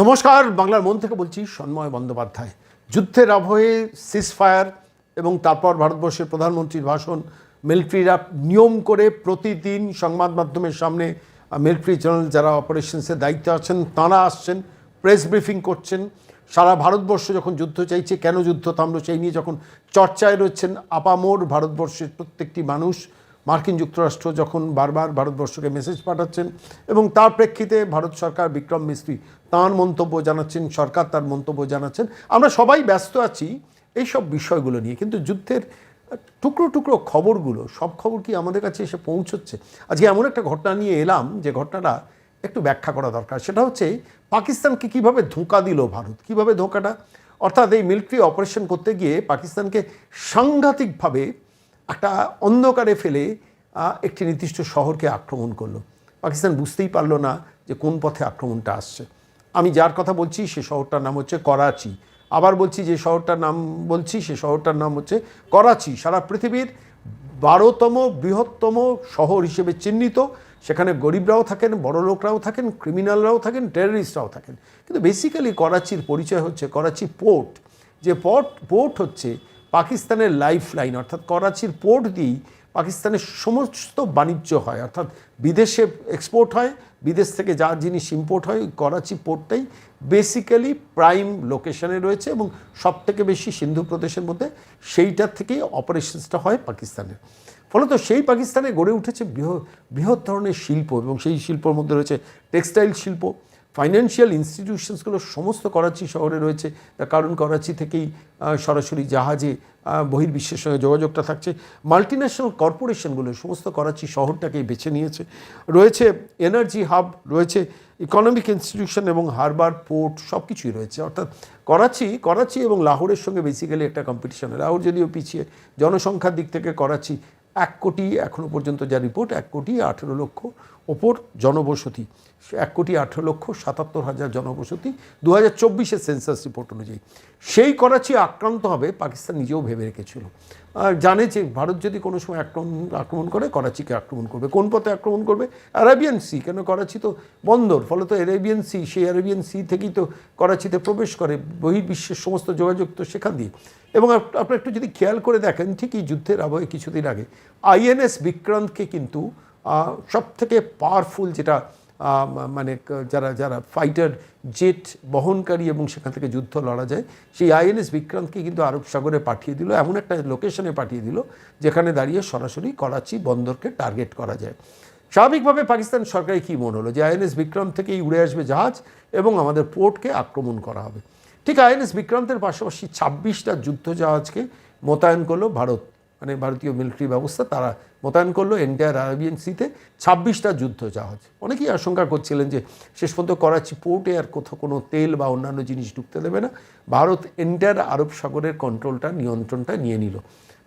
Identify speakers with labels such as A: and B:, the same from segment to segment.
A: নমস্কার, বাংলার মন থেকে বলছি সন্ময় বন্দ্যোপাধ্যায়। যুদ্ধের আবহে সিজফায়ার এবং তারপর ভারতবর্ষের প্রধানমন্ত্রীর ভাষণ মিলিটারিরা নিয়ম করে প্রতিদিন সংবাদ মাধ্যমের সামনে মিলিটারি জেনারেল যারা অপারেশনসের দায়িত্বে আছেন, তাঁরা আসছেন প্রেস ব্রিফিং করছেন। সারা ভারতবর্ষ যখন যুদ্ধ চাইছে, কেন যুদ্ধ থামলো সেই নিয়ে যখন চর্চায় রয়েছেন আপামোর ভারতবর্ষের প্রত্যেকটি মানুষ মার্কিন যুক্তরাষ্ট্র যখন বারবার ভারতবর্ষকে মেসেজ পাঠাচ্ছেন এবং তার প্রেক্ষিতে ভারত সরকার বিক্রম মিস্ত্রি তাঁর মন্তব্য জানাচ্ছেন, সরকার তার মন্তব্য জানাচ্ছেন, আমরা সবাই ব্যস্ত আছি এইসব বিষয়গুলো নিয়ে। কিন্তু যুদ্ধের টুকরো টুকরো খবরগুলো, সব খবর কি আমাদের কাছে এসে পৌঁছচ্ছে? আজকে এমন একটা ঘটনা নিয়ে এলাম যে ঘটনাটা একটু ব্যাখ্যা করা দরকার। সেটা হচ্ছে পাকিস্তানকে কীভাবে ধোঁকা দিল ভারত? কীভাবে ধোঁকাটা? অর্থাৎ এই মিলিটারি অপারেশন করতে গিয়ে পাকিস্তানকে সাংঘাতিকভাবে একটা অন্ধকারে ফেলে একটি নির্দিষ্ট শহরকে আক্রমণ করল। পাকিস্তান বুঝতেই পারল না যে কোন পথে আক্রমণটা আসছে। আমি যার কথা বলছি, সে শহরটার নাম হচ্ছে করাচি। আবার বলছি, যে শহরটার নাম বলছি, সে শহরটার নাম হচ্ছে করাচি। সারা পৃথিবীর বারোতম বৃহত্তম শহর হিসেবে চিহ্নিত। সেখানে গরিবরাও থাকেন, বড় লোকরাও থাকেন, ক্রিমিনালরাও থাকেন টেররিস্টরাও থাকেন। কিন্তু বেসিক্যালি করাচির পরিচয় হচ্ছে করাচি পোর্ট যে পোর্ট পোর্ট হচ্ছে পাকিস্তানের লাইফ লাইন অর্থাৎ করাচির পোর্ট দিয়েই পাকিস্তানের সমস্ত বাণিজ্য হয়। অর্থাৎ বিদেশে এক্সপোর্ট হয়, বিদেশ থেকে যা জিনিস ইম্পোর্ট হয় করাচি পোর্টটাই বেসিক্যালি প্রাইম লোকেশনে রয়েছে এবং সব থেকে বেশি সিন্ধু প্রদেশের মধ্যে সেইটার থেকেই অপারেশনসটা হয় পাকিস্তানের ফলত সেই পাকিস্তানে গড়ে উঠেছে বৃহৎ বৃহৎ ধরনের শিল্প এবং সেই শিল্পর মধ্যে রয়েছে টেক্সটাইল শিল্প। ফাইন্যান্সিয়াল ইনস্টিটিউশনসগুলো সমস্ত করাচি শহরে রয়েছে। তার কারণ করাচি থেকেই সরাসরি জাহাজে বহির্বিশ্বের সঙ্গে যোগাযোগটা থাকছে। মাল্টিন্যাশনাল কর্পোরেশনগুলো সমস্ত করাচি শহরটাকেই বেছে নিয়েছে। রয়েছে এনার্জি হাব রয়েছে ইকোনমিক ইনস্টিটিউশন এবং হারবার পোর্ট সব কিছুই রয়েছে। অর্থাৎ করাচি করাচি এবং লাহোরের সঙ্গে বেসিক্যালি একটা কম্পিটিশন লাহোর যদিও পিছিয়ে, জনসংখ্যার দিক থেকে করাচি এক কোটি এখনও পর্যন্ত যা রিপোর্ট এক কোটি আঠেরো লক্ষ ওপর জনবসতি, এক কোটি আঠেরো লক্ষ সাতাত্তর হাজার জনবসতি দু হাজার চব্বিশের সেন্সাস রিপোর্ট অনুযায়ী। সেই করাচি আক্রান্ত হবে পাকিস্তান নিজেও ভেবে রেখেছিল। জানে যে ভারত যদি কোনো সময় আক্রমণ আক্রমণ করে, করাচিকে আক্রমণ করবে। কোন পথে আক্রমণ করবে? অ্যারাবিয়ান সি কেন করাচি তো বন্দর ফলত অ্যারাবিয়ান সি সেই অ্যারাবিয়ান সি থেকেই তো করাচিতে প্রবেশ করে বহির্বিশ্বের সমস্ত যোগাযোগ তো সেখান দিয়ে। এবং আপ- আপনারা একটু যদি খেয়াল করে দেখেন, ঠিকই যুদ্ধের আবহে কিছুদিন আগে আইএনএস বিক্রান্তকে কিন্তু সব থেকে পাওয়ারফুল যেটা মানে যারা যারা ফাইটার জেট বহনকারী এবং সেখান থেকে যুদ্ধ লড়া যায়, সেই আইএনএস বিক্রান্তকে কিন্তু আরব সাগরে পাঠিয়ে দিল, এমন একটা লোকেশনে পাঠিয়ে দিল, যেখানে দাঁড়িয়ে সরাসরি করাচি বন্দরকে টার্গেট করা যায়। স্বাভাবিকভাবে পাকিস্তান সরকারের কী মনে হলো? যে আইএনএস বিক্রান্ত থেকেই উড়ে আসবে জাহাজ এবং আমাদের পোর্টকে আক্রমণ করা হবে। ঠিক আইএনএস বিক্রান্তের পাশাপাশি ছাব্বিশটা যুদ্ধ জাহাজকে মোতায়েন করল ভারত। মানে ভারতীয় মিলিটারি ব্যবস্থা তারা মোতায়েন করল এন্টায়ার আরবিয়ান সিতে ছাব্বিশটা যুদ্ধ জাহাজ। অনেকেই আশঙ্কা করছিলেন যে শেষ পর্যন্ত করাচি পোর্টে আর কোথাও কোনো তেল বা অন্যান্য জিনিস ঢুকতে দেবে না। ভারত এন্টায়ার আরব সাগরের কন্ট্রোলটা নিয়ন্ত্রণটা নিয়ে নিল।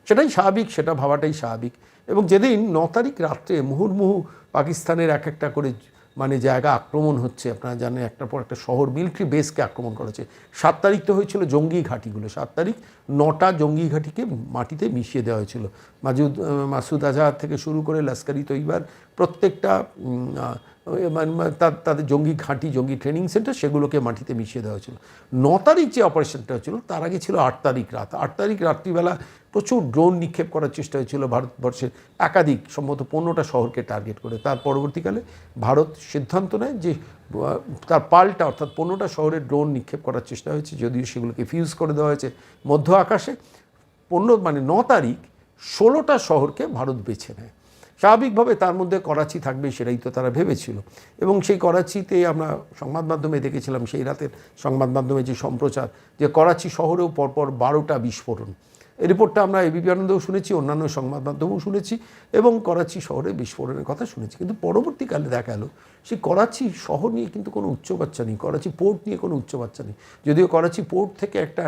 A: সেটাই স্বাভাবিক, সেটা ভাবাটাই স্বাভাবিক। এবং যেদিন ন তারিখ রাত্রে মুহুর্মুহু পাকিস্তানের এক একটা করে মানে জায়গা আক্রমণ হচ্ছে, আপনারা জানেন একটার পর একটা শহর মিলিটারি বেসকে আক্রমণ করেছে। সাত তারিখ তো হয়েছিল জঙ্গি ঘাঁটিগুলো, সাত তারিখ নটা জঙ্গি ঘাঁটিকে মাটিতে মিশিয়ে দেওয়া হয়েছিল। মাজুদ মাসুদ আজহার থেকে শুরু করে লস্করি তৈবার, প্রত্যেকটা মানে মানে তাদের জঙ্গি ঘাঁটি, জঙ্গি ট্রেনিং সেন্টার সেগুলোকে মাটিতে মিশিয়ে দেওয়া হয়েছিল। ন তারিখ যে অপারেশনটা হয়েছিল, তার আগে ছিল আট তারিখ রাত। আট তারিখ রাত্রিবেলা প্রচুর ড্রোন নিক্ষেপ করার চেষ্টা হয়েছিল ভারতবর্ষের একাধিক সম্ভবত পনেরোটা শহরকে টার্গেট করে। তার পরবর্তীকালে ভারত সিদ্ধান্ত নেয় যে তার পাল্টা অর্থাৎ পনেরোটা শহরে ড্রোন নিক্ষেপ করার চেষ্টা হয়েছে, যদিও সেগুলোকে ফিউজ করে দেওয়া হয়েছে মধ্য আকাশে। পনেরো মানে ন তারিখ ষোলোটা শহরকে ভারত বেছে নেয়। স্বাভাবিকভাবে তার মধ্যে করাচি থাকবে সেটাই তো তারা ভেবেছিল। এবং সেই করাচিতে আমরা সংবাদ মাধ্যমে দেখেছিলাম সেই রাতের সংবাদ মাধ্যমে যে সম্প্রচার, যে করাচি শহরেও পরপর বারোটা বিস্ফোরণ। রিপোর্টটা আমরা এবিপি আনন্দেও শুনেছি, অন্যান্য সংবাদ মাধ্যমেও শুনেছি এবং করাচি শহরে বিস্ফোরণের কথা শুনেছি। কিন্তু পরবর্তীকালে দেখা গেলো সেই করাচি শহর নিয়ে কিন্তু কোনো উচ্চবাচ্চা নেই, করাচি পোর্ট নিয়ে কোনো উচ্চবাচ্চা নেই। যদিও করাচি পোর্ট থেকে একটা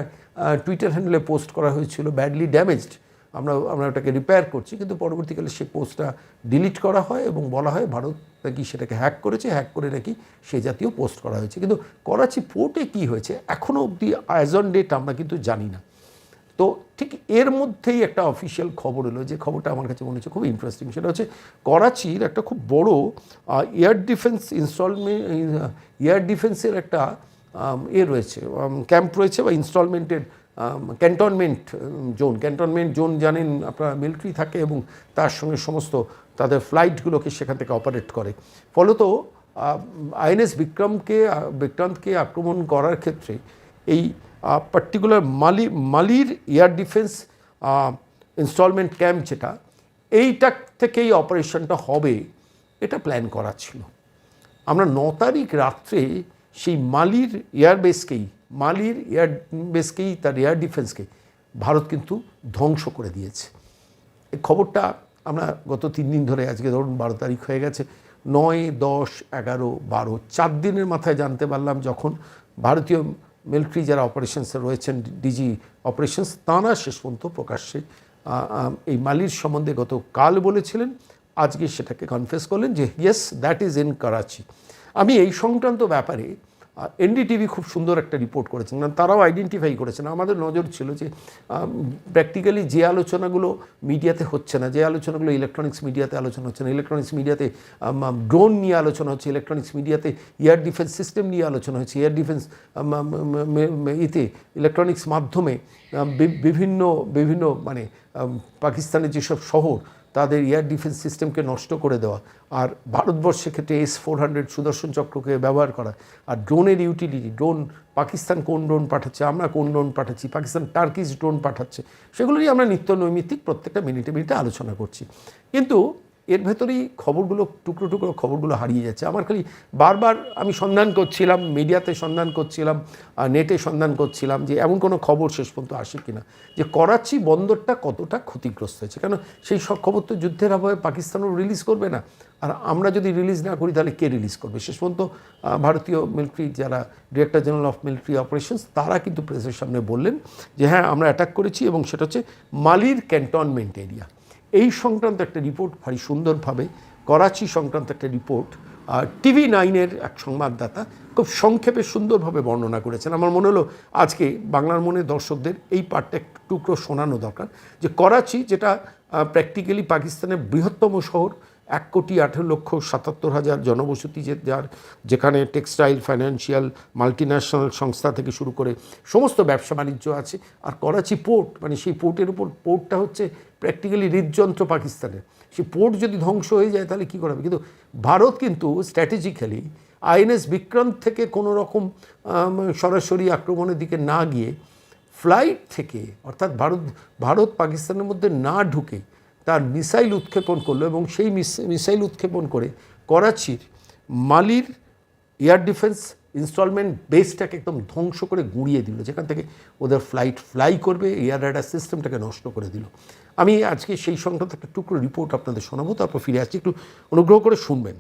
A: টুইটার হ্যান্ডেলে পোস্ট করা হয়েছিল ব্যাডলি ড্যামেজড আমরা আমরা ওটাকে রিপেয়ার করছি, কিন্তু পরবর্তীকালে সেই পোস্টটা ডিলিট করা হয় এবং বলা হয় ভারত নাকি সেটাকে হ্যাক করেছে হ্যাক করে নাকি সে জাতীয় পোস্ট করা হয়েছে। কিন্তু করাচি পোর্টে কি হয়েছে? এখনও অবধি অ্যাজ অন ডেট আমরা কিন্তু জানি না। তো ঠিক এর মধ্যেই একটা অফিসিয়াল খবর এলো, যে খবরটা আমার কাছে মনে হচ্ছে খুব ইন্টারেস্টিং সেটা হচ্ছে করাচির একটা খুব বড় এয়ার ডিফেন্স ইনস্টলমেন্ট এয়ার ডিফেন্সের একটা এ রয়েছে ক্যাম্প রয়েছে বা ইনস্টলমেন্টের ক্যান্টনমেন্ট জোন ক্যান্টনমেন্ট জোন জানেন আপনার মিলিটারি থাকে এবং তার সঙ্গে সমস্ত তাদের ফ্লাইটগুলোকে সেখান থেকে অপারেট করে। ফলত আইএনএস বিক্রমকে বিক্রান্তকে আক্রমণ করার ক্ষেত্রে এই পার্টিকুলার মালি, মালির এয়ার ডিফেন্স ইনস্টলমেন্ট ক্যাম্প যেটা, এইটা থেকেই অপারেশনটা হবে, এটা প্ল্যান করা ছিল। আমরা ন তারিখ রাত্রে সেই মালির এয়ারবেসকেই মালির এয়ার বেসকেই তার এয়ার ডিফেন্সকে ভারত কিন্তু ধ্বংস করে দিয়েছে। এই খবরটা আমরা গত তিন দিন ধরে, আজকে ধরুন বারো তারিখ হয়ে গেছে, নয়, দশ, এগারো, বারো, চার দিনের মাথায় জানতে পারলাম যখন ভারতীয় মিলিটারি যারা অপারেশনসে রয়েছেন, ডিজি অপারেশনস, তাঁরা শেষ পর্যন্ত প্রকাশ্যে এই মালির সম্বন্ধে গত কাল বলেছিলেন। আজকে সেটাকে কনফেস করলেন যে yes that is in Karachi আমি এই সংক্রান্ত ব্যাপারে এনডিটিভি খুব সুন্দর একটা রিপোর্ট করেছেন। কারণ তারাও আইডেন্টিফাই করেছেন। আমাদের নজর ছিল যে প্র্যাকটিক্যালি যে আলোচনাগুলো মিডিয়াতে হচ্ছে না, যে আলোচনাগুলো ইলেকট্রনিক্স মিডিয়াতে আলোচনা হচ্ছে না ইলেকট্রনিক্স মিডিয়াতে ড্রোন নিয়ে আলোচনা হচ্ছে ইলেকট্রনিক্স মিডিয়াতে এয়ার ডিফেন্স সিস্টেম নিয়ে আলোচনা হচ্ছে এয়ার ডিফেন্স ইতে ইলেকট্রনিক্স মাধ্যমে বিভিন্ন বিভিন্ন মানে পাকিস্তানের যেসব শহর তাদের এয়ার ডিফেন্স সিস্টেমকে নষ্ট করে দেওয়া। আর ভারতবর্ষে ক্ষেত্রে এস ফোর হান্ড্রেড সুদর্শন চক্রকে ব্যবহার করা। আর ড্রোনের ইউটিলিটি ড্রোন পাকিস্তান কোন ড্রোন পাঠাচ্ছে, আমরা কোন ড্রোন পাঠাচ্ছি, পাকিস্তান টার্কিশ ড্রোন পাঠাচ্ছে, সেগুলো নিয়ে আমরা নিত্য নৈমিত্তিক প্রত্যেকটা মিনিটে মিনিটে আলোচনা করছি। কিন্তু এর ভেতরেই খবরগুলো, টুকরো টুকরো খবরগুলো হারিয়ে যাচ্ছে। আমার খালি বারবার আমি সন্ধান করছিলাম, মিডিয়াতে সন্ধান করছিলাম নেটে সন্ধান করছিলাম যে এমন কোনো খবর শেষ পর্যন্ত আসে কিনা যে করাচি বন্দরটা কতটা ক্ষতিগ্রস্ত হয়েছে। কেন সেই সব খবর তো যুদ্ধের আবহে পাকিস্তানও রিলিজ করবে না। আর আমরা যদি রিলিজ না করি, তাহলে কে রিলিজ করবে? শেষ পর্যন্ত ভারতীয় মিলিটারি যারা director general of military operations তারা কিন্তু প্রেসের সামনে বললেন যে হ্যাঁ আমরা অ্যাটাক করেছি এবং সেটা হচ্ছে মালির ক্যান্টনমেন্ট এরিয়া এই সংক্রান্ত একটা রিপোর্ট ভারী সুন্দরভাবে, করাচি সংক্রান্ত একটা রিপোর্ট, আর টিভি নাইনের এক সংবাদদাতা খুব সংক্ষেপে সুন্দরভাবে বর্ণনা করেছেন। আমার মনে হলো আজকে বাংলার মনে দর্শকদের এই পার্টটা একটু টুকরো শোনানো দরকার যে করাচি যেটা প্র্যাকটিক্যালি পাকিস্তানের বৃহত্তম শহর এক কোটি আঠেরো লক্ষ সাতাত্তর হাজার জনবসতি যে যার যেখানে টেক্সটাইল, ফাইন্যান্সিয়াল, মাল্টিন্যাশনাল সংস্থা থেকে শুরু করে সমস্ত ব্যবসা বাণিজ্য আছে। আর করাচি পোর্ট মানে সেই পোর্টের উপর, পোর্টটা হচ্ছে প্র্যাকটিক্যালি হৃদযন্ত্র পাকিস্তানের। সেই পোর্ট যদি ধ্বংস হয়ে যায় তাহলে কী করা হবে? কিন্তু ভারত কিন্তু স্ট্র্যাটেজিক্যালি আইএনএস বিক্রান্ত থেকে কোনো রকম সরাসরি আক্রমণের দিকে না গিয়ে ফ্লাইট থেকে, অর্থাৎ ভারত ভারত পাকিস্তানের মধ্যে না ঢুকে তার মিসাইল উৎক্ষেপণ করল এবং সেই মিসাইল উৎক্ষেপণ করে করাচির মালির এয়ার ডিফেন্স ইনস্টলমেন্ট বেসটাকে একদম ধ্বংস করে গুঁড়িয়ে দিল, যেখান থেকে ওদের ফ্লাইট ফ্লাই করবে, এয়ার রাডার সিস্টেমটাকে নষ্ট করে দিল। আমি আজকে সেই সংক্রান্ত একটা টুকরো রিপোর্ট আপনাদের শোনাবো, তারপর ফিরে আসছি, একটু অনুগ্রহ করে শুনবেন।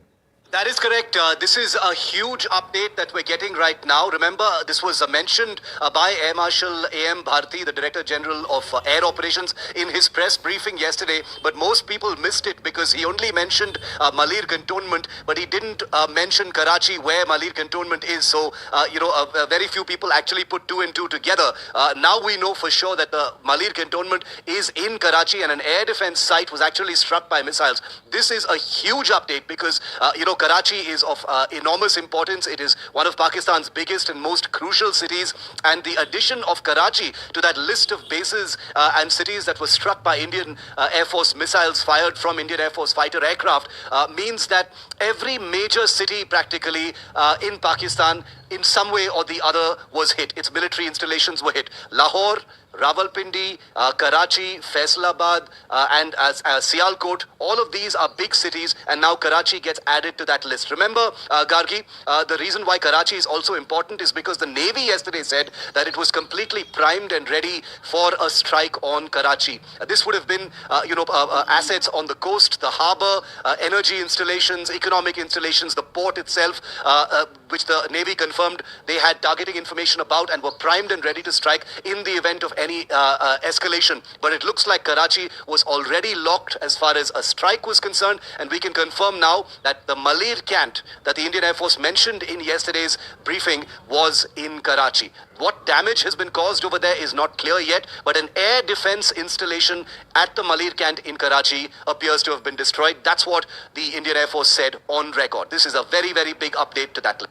B: That is correct. Uh, this is a huge update that we're getting right now. Remember, this was uh, mentioned uh, by Air Marshal A.M. Bharti, the Director General of uh, Air Operations, in his press briefing yesterday. But most people missed it because he only mentioned uh, Malir Cantonment, but he didn't uh, mention Karachi, where Malir Cantonment is. So, uh, you know, uh, uh, very few people actually put two and two together. Uh, now we know for sure that the Malir Cantonment is in Karachi and an air defense site was actually struck by missiles. This is a huge update because, uh, you know, Karachi is of uh, enormous importance. It is one of Pakistan's biggest and most crucial cities. And the addition of Karachi to that list of bases uh, and cities that were struck by Indian uh, Air Force missiles fired from Indian Air Force fighter aircraft uh, means that every major city practically uh, in Pakistan in some way or the other was hit. Its military installations were hit. Lahore, Rawalpindi, uh, Karachi, Faisalabad, uh, and as uh, Sialkot, all of these are big cities, and now Karachi gets added to that list. Remember, uh, Gargi, uh, the reason why Karachi is also important is because the Navy yesterday said that it was completely primed and ready for a strike on Karachi. Uh, this would have been, uh, you know, uh, uh, assets on the coast, the harbour, uh, energy installations, economic installations, the port itself, uh, uh, which the Navy confirmed they had targeting information about and were primed and ready to strike in the event of any uh, uh, escalation. But it looks like Karachi was already locked as far as a strike was concerned, and we can confirm now that the Malir camp that the Indian Air Force mentioned in yesterday's briefing was in Karachi. What damage has been caused over there is not clear yet, but an air defense installation at the Malir camp in Karachi appears to have been destroyed. That's what the Indian Air Force said on record. This is a very, very big update to that.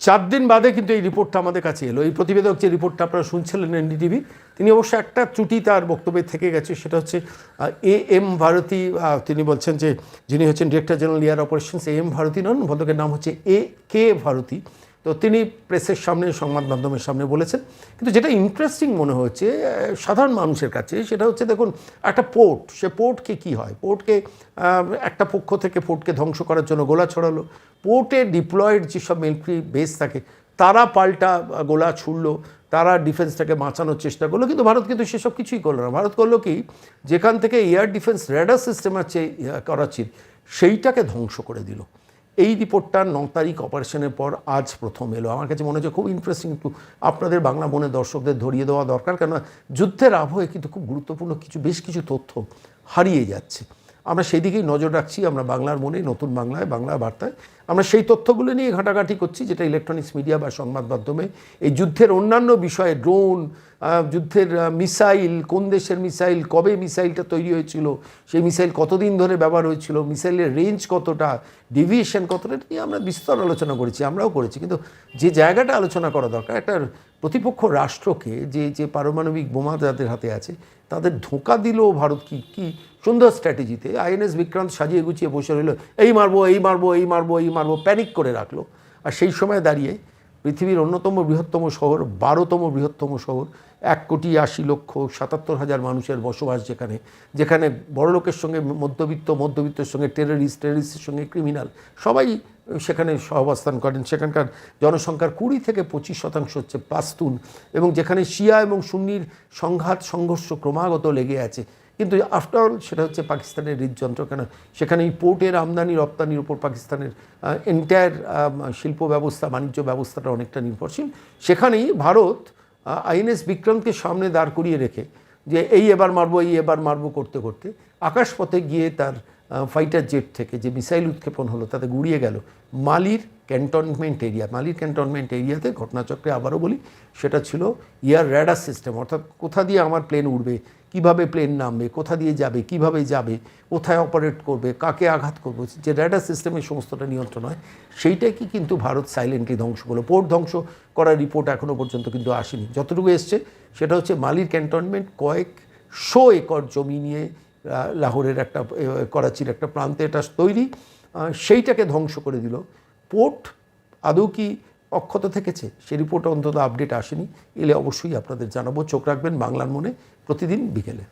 A: চার দিন বাদে কিন্তু এই রিপোর্টটা আমাদের কাছে এলো। এই প্রতিবেদক যে রিপোর্টটা আপনারা শুনছিলেন এনডিটিভি, তিনি অবশ্য একটা ত্রুটি তার বক্তব্যে থেকে গেছে, সেটা হচ্ছে এ এম ভারতী তিনি বলছেন যে, যিনি হচ্ছেন director general air operations A M Bharti নন ভদ্রকের নাম হচ্ছে এ কে ভারতী। তো তিনি প্রেসের সামনে, সংবাদ মাধ্যমের সামনে বলেছেন। কিন্তু যেটা ইন্টারেস্টিং মনে হচ্ছে সাধারণ মানুষের কাছে সেটা হচ্ছে, দেখুন, একটা পোর্ট সে পোর্টকে কি হয়? পোর্টকে একটা পক্ষ থেকে পোর্টকে ধ্বংস করার জন্য গোলা ছড়ালো। পোর্টে ডিপ্লয়েড যেসব মিলিটারি বেস থাকে, তারা পাল্টা গোলা ছুড়লো, তারা ডিফেন্সটাকে বাঁচানোর চেষ্টা করল। কিন্তু ভারত কিন্তু সেসব কিছুই করল না। ভারত করল কি? যেখান থেকে এয়ার ডিফেন্স রেডার সিস্টেম আছে করাচির, সেইটাকে ধ্বংস করে দিল। এই রিপোর্টটা ন তারিখ অপারেশনের পর আজ প্রথম এলো। আমার কাছে মনে হচ্ছে খুব ইন্টারেস্টিং একটু আপনাদের বাংলা মনে দর্শকদের ধরিয়ে দেওয়া দরকার। কেননা যুদ্ধের আবহে কিন্তু খুব গুরুত্বপূর্ণ কিছু, বেশ কিছু তথ্য হারিয়ে যাচ্ছে। আমরা সেই দিকেই নজর রাখছি, আমরা বাংলার মনে নতুন বাংলায়, বাংলা বার্তায়। আমরা সেই তথ্যগুলো নিয়ে ঘাটাঘাটি করছি, যেটা ইলেকট্রনিক্স মিডিয়া বা সংবাদ মাধ্যমে। এই যুদ্ধের অন্যান্য বিষয়ে ড্রোন যুদ্ধের মিসাইল কোন দেশের মিসাইল কবে মিসাইলটা তৈরি হয়েছিল, সেই মিসাইল কতদিন ধরে ব্যবহার হয়েছিল মিসাইলের রেঞ্জ কতটা ডিভিয়েশন কতটা নিয়ে আমরা বিস্তর আলোচনা করেছি, আমরাও করেছি। কিন্তু যে জায়গাটা আলোচনা করা দরকার, একটা প্রতিপক্ষ রাষ্ট্রকে যে যে পারমাণবিক বোমা যাদের হাতে আছে, তাদের ধোঁকা দিল ভারত কি কি সুন্দর স্ট্র্যাটেজিতে আইএনএস বিক্রান্ত সাজিয়ে গুছিয়ে বসে রইল, এই মারবো এই মারবো এই মারবো এই মারবো প্যানিক করে রাখল। আর সেই সময় দাঁড়িয়ে পৃথিবীর অন্যতম বৃহত্তম শহর, বারোতম বৃহত্তম শহর, এক কোটি আশি লক্ষ সাতাত্তর হাজার মানুষের বসবাস যেখানে যেখানে বড়লোকের সঙ্গে মধ্যবিত্ত, মধ্যবিত্তের সঙ্গে টেররিস্ট টেররিস্টের সঙ্গে ক্রিমিনাল সবাই সেখানে সহাবস্থান করেন। সেখানকার জনসংখ্যার কুড়ি থেকে পঁচিশ শতাংশ হচ্ছে পাস্তুন এবং যেখানে শিয়া এবং সুন্নির সংঘাত, সংঘর্ষ ক্রমাগত লেগে আছে। কিন্তু আফটার অল সেটা হচ্ছে পাকিস্তানের হৃদযন্ত্র। কেন? সেখানে এই পোর্টের আমদানি, রপ্তানির উপর পাকিস্তানের এন্টায়ার শিল্প ব্যবস্থা, বাণিজ্য ব্যবস্থাটা অনেকটা নির্ভরশীল। সেখানেই ভারত আইএনএস বিক্রমকে সামনে দাঁড় করিয়ে রেখে যে এই এবার মারবো, এই এবার মারবো করতে করতে আকাশপথে গিয়ে তার ফাইটার জেট থেকে যে মিসাইল উৎক্ষেপণ হলো, তাতে গুড়িয়ে গেল মালির ক্যান্টনমেন্ট এরিয়া মালির ক্যান্টনমেন্ট এরিয়াতে ঘটনাচক্রে আবারও বলি, সেটা ছিল এয়ার র্যাডার সিস্টেম, অর্থাৎ কোথা দিয়ে আমার প্লেন উড়বে, কীভাবে প্লেন নামবে, কোথা দিয়ে যাবে, কীভাবে যাবে, কোথায় অপারেট করবে, কাকে আঘাত করবে, যে র্যাডার সিস্টেমের সমস্তটা নিয়ন্ত্রণ হয়, সেইটাকে কিন্তু ভারত সাইলেন্টলি ধ্বংস করল। পোর্ট ধ্বংস করার রিপোর্ট এখনও পর্যন্ত কিন্তু আসেনি। যতটুকু এসছে, সেটা হচ্ছে মালির ক্যান্টনমেন্ট কয়েক শো একর জমি নিয়ে লাহোরের একটা করাচির একটা প্রান্তে এটা তৈরি সেইটাকে ধ্বংস করে দিল। পোর্ট আদৌ কি অক্ষত থেকেছে? সে রিপোর্ট অন্তত আপডেট আসেনি। এলে অবশ্যই আপনাদের জানাব। চোখ রাখবেন বাংলার মনে প্রতিদিন বিকেলে।